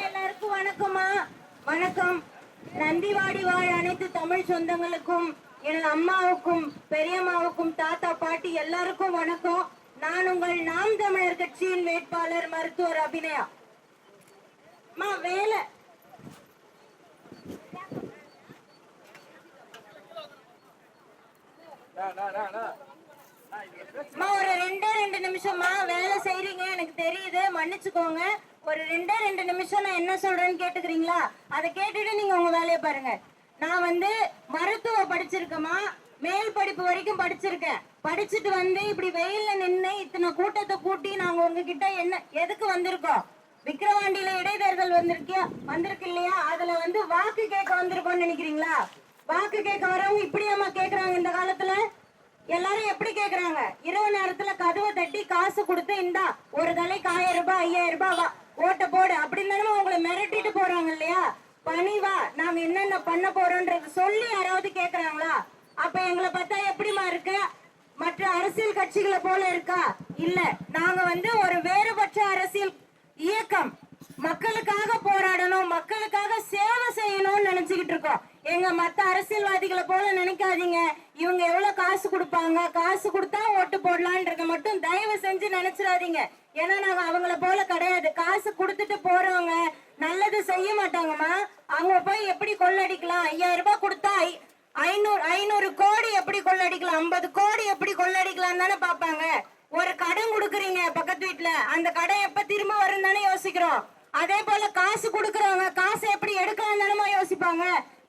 எல்லாருக்கும் வணக்கம்மா. வணக்கம். நந்திவாடி வாழ் அனைத்து தமிழ் சொந்தங்களுக்கும் எனது அம்மாவுக்கும் பெரியம்மாவுக்கும் தாத்தா பாட்டி எல்லாருக்கும் வணக்கம். நான் உங்கள் நாம் தமிழர் கட்சியின் வேட்பாளர் மருத்துவர் அபிநயா அம்மா வேலை அம்மா ஒரு ரெண்டே ரெண்டு வேலை செய்றீங்க எனக்கு தெரியுது. மன்னிச்சுக்கோங்க. ஒரு ரெண்டே ரெண்டு நிமிஷம் நான் என்ன சொல்றேன்னு கேட்டுக்கிறீங்களா? அதை கேட்டுட்டு நீங்க உங்க வேலையை பாருங்க. நான் வந்து மருத்துவ படிச்சிருக்கேம்மா. மேல் படிப்பு வரைக்கும் படிச்சிருக்கேன். படிச்சுட்டு வந்து இப்படி வெயில்ல நின்று இத்தனை கூட்டத்தை கூட்டி நாங்க உங்ககிட்ட என்ன எதுக்கு வந்திருக்கோம்? விக்கிரவாண்டியில இடைத்தேர்தல் வந்திருக்கியா? வந்திருக்கு இல்லையா? அதுல வந்து வாக்கு கேட்க வந்திருக்கோம்னு நினைக்கிறீங்களா? வாக்கு கேட்க வரவங்க இப்படியாம்மா கேக்குறாங்க இந்த காலத்துல. எல்லாரும் எப்படி கேக்குறாங்க? இரவு நேரத்துல கதவை தட்டி காசு கொடுத்து இந்தா ஒரு தலைக்கு ஆயிரம் ரூபாய் ஐயாயிரம் ரூபாய் வா ஓட்ட போடு அப்படின்னு உங்களை மிரட்டிட்டு போறாங்க இல்லையா? பணிவா நாம என்னென்ன பண்ண போறோம்ன்றது சொல்லி யாராவது கேக்குறாங்களா? அப்ப எங்களை பார்த்தா எப்படிமா இருக்கு? மற்ற அரசியல் கட்சிகளை போல இருக்கா? இல்ல நாங்க வந்து ஒரு வேறுபட்ட அரசியல் இயக்கம். மக்களுக்காக போராடணும் மக்களுக்காக சேவை செய்யணும்னு நினைச்சுக்கிட்டு இருக்கோம். எங்க மத்த அரசியல்வாதிகளை போல நினைக்காதீங்க. இவங்க எவ்வளவு காசு கொடுப்பாங்க? காசு கொடுத்தா ஓட்டு போடலான்றத மட்டும் தயவு செஞ்சு நினைச்சிடாதீங்க. ஏன்னா நாங்க அவங்கள போல கிடையாது. காசு கொடுத்துட்டு போறவங்க நல்லது செய்ய மாட்டாங்கம்மா. அவங்க போய் எப்படி கொள்ளடிக்கலாம்? ஐயாயிரம் ரூபாய் கொடுத்தா ஐ- ஐநூறு ஐநூறு கோடி எப்படி கொள்ளடிக்கலாம்? ஐம்பது கோடி எப்படி கொள்ளடிக்கலாம் தானே பாப்பாங்க ஒரு கடன் கொடுக்குறீங்க பக்கத்து வீட்டுல அந்த கடன் எப்ப திரும்ப வரும் தானே யோசிக்கிறோம். அதே போல காசு கொடுக்குறவங்க காசை எப்படி எடுக்கலாம் தானே யோசிப்பாங்க?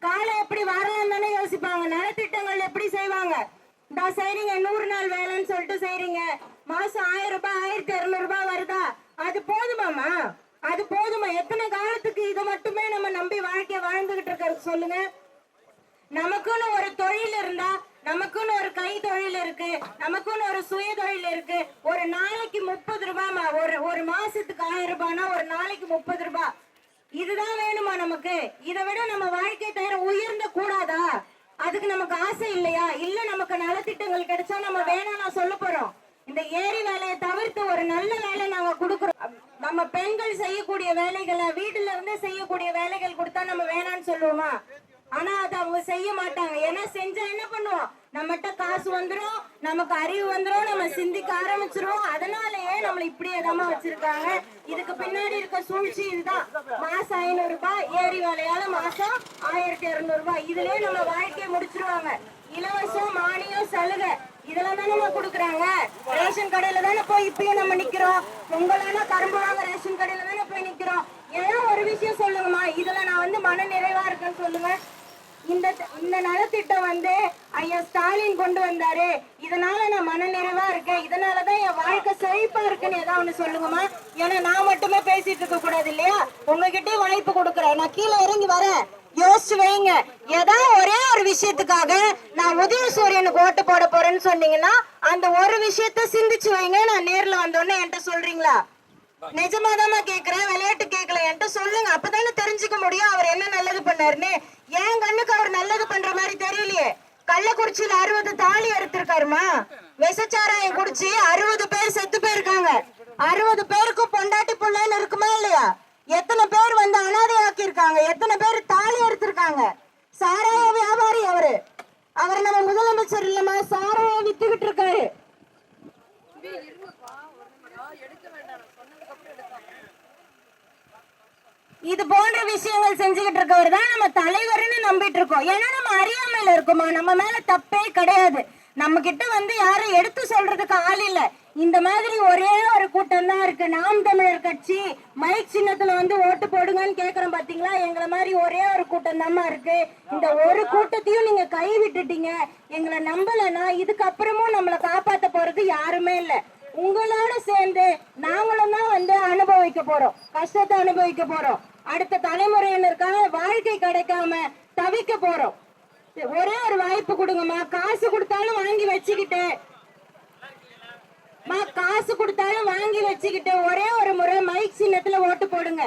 காலை எப்படி வரலாம் தானே யோசிப்பாங்க? நலத்திட்டங்கள் எப்படி செய்வாங்க? இதா செய்றீங்க நூறு நாள் வேலைன்னு சொல்லிட்டு செய்றீங்க. மாசம் ஆயிரம் ரூபாய் ஆயிரத்தி இருநூறு ரூபாய் வருதா? அது போதுமாமா அது போதுமா? எத்தனை காலத்துக்கு இதை மட்டுமே நம்ம நம்பி வாழ்க்கைய வாழ்ந்துகிட்டு இருக்கிறது சொல்லுங்க. நமக்குன்னு ஒரு தொழில் இருந்தா நமக்குன்னு ஒரு கை தொழில் இருக்கு. நமக்குன்னு ஒரு சுய தொழில் இருக்கு. ஒரு நாளைக்கு முப்பது ரூபாய்மா ஒரு ஒரு மாசத்துக்கு ஆயிரம் ரூபாய்னா ஒரு நாளைக்கு முப்பது ரூபாய் இதுதான் வேணுமா நமக்கு? இதை விட நம்ம வாழ்க்கை தவிர உயர்ந்த கூடாதா? அதுக்கு நமக்கு ஆசை இல்லையா? இல்ல நமக்கு நலத்திட்டங்கள் கிடைச்சா நம்ம வேணாம் நான் சொல்ல போறோம். இந்த ஏரி வேலையை தவிர்த்து ஒரு நல்ல வேலை நாங்க கொடுக்குறோம். நம்ம பெண்கள் செய்யக்கூடிய வேலைகளை வீட்டுல இருந்தே செய்யக்கூடிய வேலைகள் கொடுத்தா நம்ம வேணாம்னு சொல்லுவோமா? ஆனா அதை அவங்க செய்ய மாட்டாங்க. ஏன்னா செஞ்சா என்ன பண்ணுவோம்? நம்மகிட்ட காசு வந்துடும் நமக்கு அறிவு வந்துடும் நம்ம சிந்திக்க ஆரம்பிச்சிரும் அதனாலயே நம்மள இப்படியே தான் வச்சிருக்காங்க. இதுக்கு பின்னாடி இருக்க சூழ்ச்சி இதுதான். மாசம் ஐநூறு ரூபாய் ஏரி வேலையால மாசம் ஆயிரத்தி இருநூறு ரூபாய் இதுலயே நம்ம வாழ்க்கையை முடிச்சிருவாங்க. இலவசம் மானியம் சலுகை இதெல்லாம் தானே நம்ம கொடுக்குறாங்க. ரேஷன் கடையில தானே போய் இப்பயும் நம்ம நிக்கிறோம். பொங்கலான கரும்பு வாங்க ரேஷன் கடையில தானே போய் நிக்கிறோம். ஏன்னா ஒரு விஷயம் சொல்லுங்கம்மா? இதுல நான் வந்து மன நிறைவா இருக்கேன்னு சொல்லுங்க. இந்த இந்த நலத்திட்டம் வந்து ஐயா ஸ்டாலின் கொண்டு வந்தாரு. இதனால நான் மனநிறைவா இருக்கேன். இதனாலதான் என் வாழ்க்கை செழிப்பா இருக்குன்னு ஏதாவது ஒண்ணு சொல்லுங்கம்மா. ஏன்னா நான் மட்டுமே பேசிட்டு இருக்க கூடாது இல்லையா? உங்ககிட்டயே வாய்ப்பு கொடுக்குறேன். நான் கீழே இறங்கி வரேன். யோசிச்சு வைங்க. ஏதாவது ஒரே ஒரு விஷயத்துக்காக நான் உதய சூரியனுக்கு ஓட்டு போட போறேன்னு சொன்னீங்கன்னா அந்த ஒரு விஷயத்த சிந்திச்சு வைங்க. நான் நேர்ல வந்தோடனே என்கிட்ட சொல்றீங்களா? நிஜமாதாம்மா கேக்குறேன். விளையாட்டு கேட்கல என்கிட்ட சொல்லுங்க. அப்பதானே தெரிஞ்சுக்க முடியும். அவர் என்ன நல்லது பண்ணாருன்னு என் கண்ணுக்கு அவர் நல்லது பண்ற மாதிரி தெரியலையே கள்ளக்குறிச்சியில அறுபது தாலி தெரியுமா? விசச்சாராயம் குடிச்சு அறுபது பேர் செத்து போயிருக்காங்க. அறுபது பேருக்கும் பொண்டாட்டி பிள்ளைன்னு இருக்குமா இல்லையா? எத்தனை பேர் வந்து அனாதை ஆக்கியிருக்காங்க எத்தனை பேர் தாலி எடுத்திருக்காங்க? சாராய வியாபாரி அவரு. அவர் நம்ம முதலமைச்சர் இல்லமா சாராய வித்துக்கிட்டு இருக்காரு. இது போன்ற விஷயங்கள் செஞ்சுக்கிட்டு இருக்கவர் தான் நம்ம தலைவர்னு நம்பிட்டு இருக்கோம். ஏன்னா நம்ம அறியாமையில இருக்கோமா நம்ம மேல தப்பே கிடையாது. நம்ம கிட்ட வந்து யாரும் எடுத்து சொல்றதுக்கு ஆள் இல்ல. இந்த மாதிரி ஒரே ஒரு கூட்டம் தான் இருக்கு. நாம் தமிழர் கட்சி மைக் சின்னத்துல வந்து ஓட்டு போடுங்கன்னு கேக்குறோம் பாத்தீங்களா? எங்களை மாதிரி ஒரே ஒரு கூட்டம் தான் இருக்கு. இந்த ஒரு கூட்டத்தையும் நீங்க கை விட்டுட்டீங்க எங்களை நம்பலன்னா இதுக்கப்புறமும் நம்மளை காப்பாத்த போறது யாருமே இல்லை. உங்களோட சேர்ந்து நாங்களும் தான் வந்து அனுபவிக்க போறோம். கஷ்டத்தை அனுபவிக்க போறோம். அடுத்த தலைமுறையினருக்காக வாழ்க்கை கிடைக்காம தவிக்க போறோம். ஒரே ஒரு வாய்ப்பு கொடுங்கம்மா. காசு கொடுத்தாலும் வாங்கி வச்சுக்கிட்டு. மா காசு கொடுத்தாலும் வாங்கி வச்சுக்கிட்டு ஒரே ஒரு முறை மைக் சின்னத்துல ஓட்டு போடுங்க.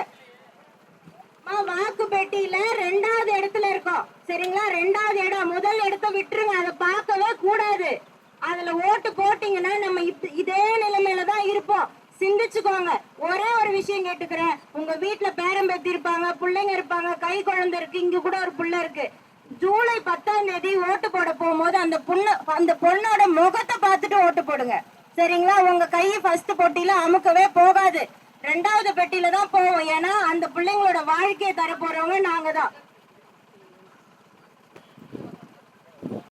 மா வாக்கு பெட்டியில ரெண்டாவது இடத்துல இருக்கோம். சரிங்களா? ரெண்டாவது இடம். முதல் இடத்த விட்டுருங்க. அதை பார்க்கவே கூடாது. அதுல ஓட்டு போட்டீங்கன்னா நம்ம இதே நிலைமையில தான் இருப்போம். சிந்திச்சுக்கோங்க. ஒரே ஒரு விஷயம் கேட்டுக்கிறேன். உங்க வீட்டுல பேரம்பேத்தி இருப்பாங்க பிள்ளைங்க இருப்பாங்க கை குழந்தை இருக்கு இங்க கூட ஒரு பிள்ளை இருக்கு. ஜூலை பத்தாம் தேதி ஓட்டு போட போகும்போது அந்த பொண்ணு அந்த பொண்ணோட முகத்தை பார்த்துட்டு ஓட்டு போடுங்க. சரிங்களா? உங்க கையை ஃபர்ஸ்ட் பொட்டியில அமுக்கவே போகாது. ரெண்டாவது பெட்டியில தான் போவோம். ஏன்னா அந்த பிள்ளைங்களோட வாழ்க்கையை தர போறவங்க நாங்க தான்.